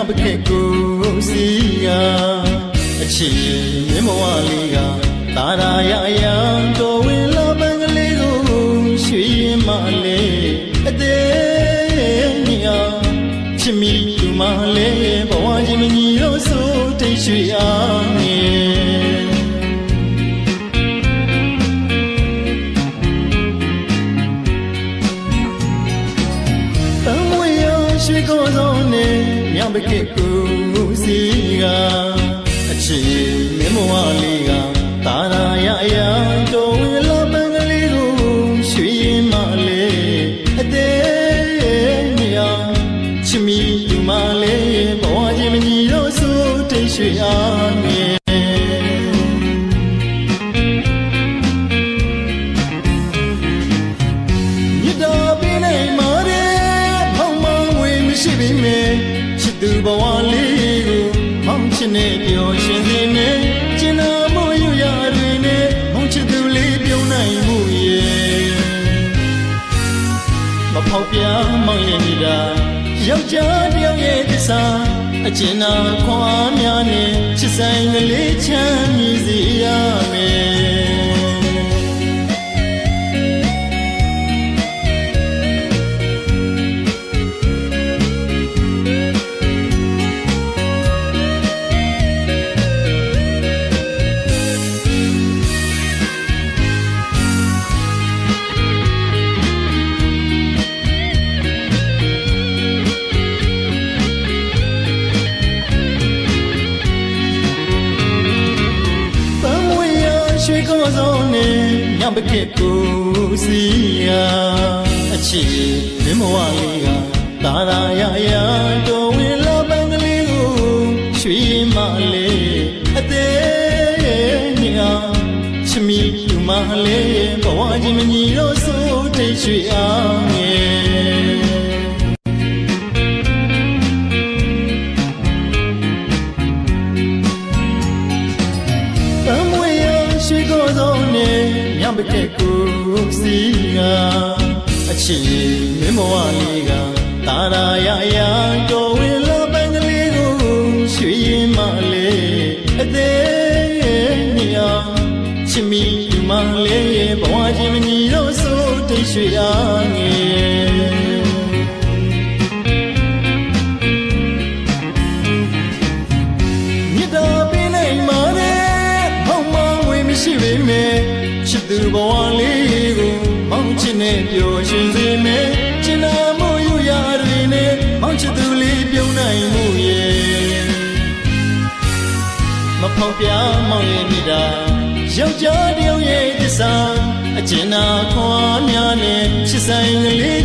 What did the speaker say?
မြောက်ပကက်ကိုစီကအချီမင်းမဝလေးကတာရာရအယံတော်ဝင်လာပန်းကလေးကိုရွှေရင်မလေးအသေးမြာချစ်မိသူမလေးဘဝချင်းမညီတော့ဆိုတိတ်ရွှေအားငယ်တံမွေရရွှေကောသောနဲ့ မြောင်ပကစ်ကိုစီကအချီမင်းမဝလေးကတာရာရအယံတော်ဝေလာပန်းကလေးကိုရွှေရင်မလေးအသေးမြာချစ်မီသူမလေးဘဝချင်းမညီတော့ဆိုတိတ်ရွှေအားငယ်မြစ်တာ သူဘဝလေးကိုမောင်ချစ်နဲ့ပျော်ရွှင်စေနဲ့ကျင်နာမှုရရတွေနဲ့မောင်ချစ်သူလေးပြုံးနိုင်မှုရဲ့မဖောက်ပြမောင်ရဲ့မိတာယောက်ျားတစ်ယောက်ရဲ့သစ္စာအကျဉ်းနာခွန်အားများနဲ့ချစ်ဆိုင်ကလေးချမ်းမြေစီရ ရရွှေကောသောနဲ့ညပကက်ကိုစီယာအချီမင်းမဝလေးကတာရာရရတော်ဝင်လာပန်းကလေးကိုရွှေမလေးအသေးညာချမီသူမလေးဘဝချင်းမညီတော့ဆိုတိတ်ရွှေအားင ရှိကိုယ်သောနဲ့ညံပကက်ကိုစီကအချီမင်းမဝလေးကတာရာရအယံတော်ဝင်လာပန်းကလေးကိုရွှေရင်မလေးအသေးမြာချစ်မီမလေးဘဝချင်းမညီတော့ဆိုတိတ်ရွှေအားငယ် ဘဝလေးကိုမောင်ချစ်နဲ့ပျော်ရွှင်စေမယ်ချစ်နာမှုယူရတွေနဲ့မောင်ချစ်သူလေးပြုံးနိုင်မှုရဲ့မဖောက်ပြမောင်ရဲ့မိတာယောက်ျားတစ်ယောက်ရဲ့သစ္စာအကျဉ်းနာခွန်အားများနဲ့ချစ်ဆိုင်ကလေး